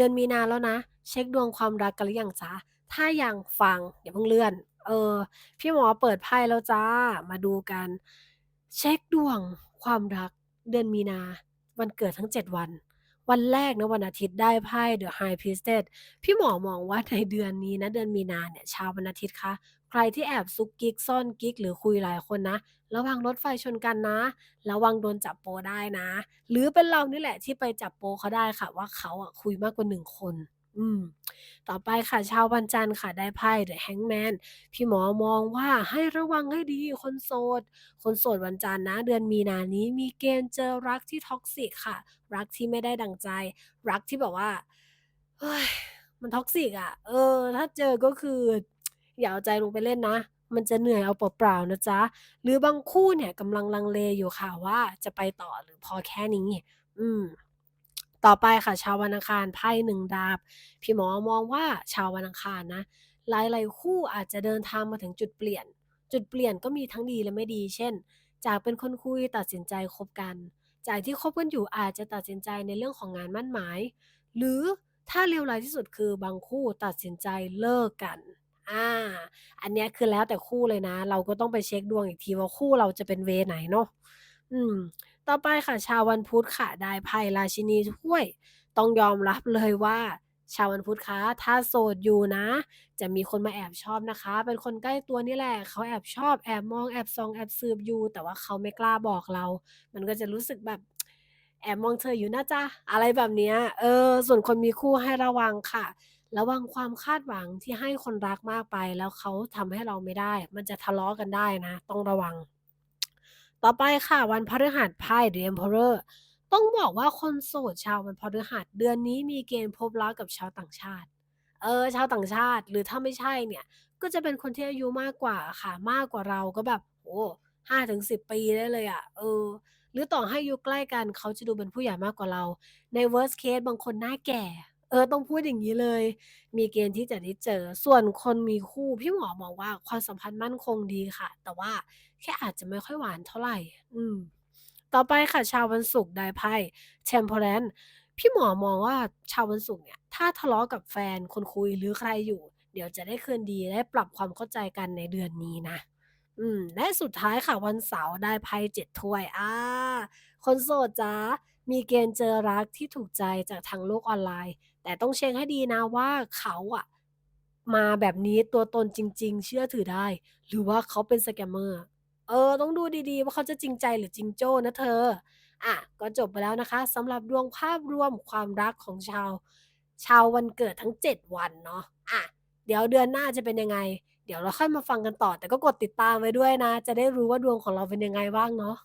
ดือนมีนาแล้วนะ เช็คดวงความรักกันหรือยังจ๊ะ?ถ้ายังฟังอย่าเพิ่งเลื่อน เออ พี่หมอเปิดไพ่แล้วจ้ะมาดูกัน เช็คดวงความรักเดือนมีนา วันเกิดทั้ง 7 วัน วันแรกนะวันอาทิตย์ได้ไพ่ The High Priestess พี่หมอมองว่าในเดือนนี้นะเดือนมีนาเนี่ยชาววันอาทิตย์คะใครที่แอบซุกกิ๊กซ่อนกิ๊กหรือคุยหลายคนนะ ระวังรถไฟชนกันนะ ระวังโดนจับโปได้นะ หรือเป็นเรานี่แหละที่ไปจับโปเขาได้ค่ะ ว่าเขาอะคุยมากกว่า1คน อืม ต่อไปค่ะชาววันจันทร์ค่ะได้ไพ่ The Hangman พี่หมอมองว่าให้ระวังให้ดีคนโสด คนโสดวันจันทร์นะ เดือนมีนานี้มีเกณฑ์เจอรักที่ toxic ค่ะ รักที่ไม่ได้ดังใจ รักที่แบบว่าเฮ้ยมัน toxic อะเออ ถ้าเจอก็คือ อย่าเอาใจลงไปเล่นนะ มันจะเหนื่อยเอาเปล่าๆนะจ๊ะ หรือบางคู่เนี่ยกำลังลังเลอยู่ค่ะว่าจะไปต่อหรือพอแค่นี้ อืม ต่อไปค่ะ ชาววันอังคารไพ่1ดาบ พี่หมอมองว่าชาววันอังคารนะ หลายๆคู่อาจจะเดินทางมาถึงจุดเปลี่ยน จุดเปลี่ยนก็มีทั้งดีและไม่ดี เช่น จากเป็นคนคุยตัดสินใจคบกัน จากที่คบกันอยู่อาจจะตัดสินใจในเรื่องของงานมั่นหมาย หรือถ้าเลวร้ายที่สุดคือบางคู่ตัดสินใจเลิกกัน อาอันเนี้ยคือแล้วแต่คู่เลยนะ เราก็ต้องไปเช็กดวงอีกทีว่าคู่เราจะเป็นเวไหนเนาะ อืม ต่อไปค่ะ ชาววันพุธค่ะ ได้ไพ่ราชินีถ้วย ต้องยอมรับเลยว่า ชาววันพุธคะ ถ้าโสดอยู่นะ จะมีคนมาแอบชอบนะคะ เป็นคนใกล้ตัวนี่แหละ เขาแอบชอบแอบมองแอบส่องแอบสืบอยู่ แต่ว่าเขาไม่กล้าบอกเรา มันก็จะรู้สึกแบบ แอบมองเธออยู่นะจ๊ะ อะไรแบบเนี้ย เออ ส่วนคนมีคู่ให้ระวังค่ะ ระวังความคาดหวังที่ให้คนรักมากไป แล้วเขาทำให้เราไม่ได้ มันจะทะเลาะกันได้นะ ต้องระวัง ต่อไปค่ะ วันพฤหัสไพ่ The Emperor ต้องบอกว่าคนโสดชาววันพฤหัสเดือนนี้มีเกณฑ์พบรักกับชาวต่างชาติ เออ ชาวต่างชาติ หรือถ้าไม่ใช่เนี่ย ก็จะเป็นคนที่อายุมากกว่าค่ะ มากกว่าเราก็แบบโอ้โฮ5-10ปีได้เลยอะเออ หรือต่อให้อายุใกล้กันเขาจะดูเป็นผู้ใหญ่มากกว่าเรา ใน worst case บางคนหน้าแก่ เออ ต้องพูดอย่างงี้เลย มีเกณฑ์ที่จะได้เจอ ส่วนคนมีคู่ พี่หมอมองว่าความสัมพันธ์มั่นคงดีค่ะ แต่ว่าแค่อาจจะไม่ค่อยหวานเท่าไร อืม ต่อไปค่ะ ชาววันศุกร์ได้ไพ่ Temperance พี่หมอมองว่าชาววันศุกร์เนี่ย ถ้าทะเลาะกับแฟนคนคุยหรือใครอยู่ เดี๋ยวจะได้คืนดีได้ปรับความเข้าใจกันในเดือนนี้นะอืมและสุดท้ายค่ะวันเสาร์ได้ไพ่7ถ้วยอาคนโสดจ๊ะ มีเกณฑ์เจอรักที่ถูกใจจากทางโลกออนไลน์ แต่ต้องเช็กให้ดีนะว่าเขาอะมาแบบนี้ตัวตนจริง ๆ เชื่อถือได้ หรือว่าเขาเป็น scammer เออ ต้องดูดีๆ ว่าเขาจะจริงใจหรือจริงโจ้นะเธออาก็จบไปแล้วนะคะสำหรับดวงภาพรวมความรักของชาว ชาววันเกิดทั้ง 7 วันเนาะอาเดี๋ยวเดือนหน้าจะเป็นยังไง เดี๋ยวเราค่อยมาฟังกันต่อ แต่ก็กดติดตามไว้ด้วยนะ จะได้รู้ว่าดวงของเราเป็นยังไงบ้างเนาะ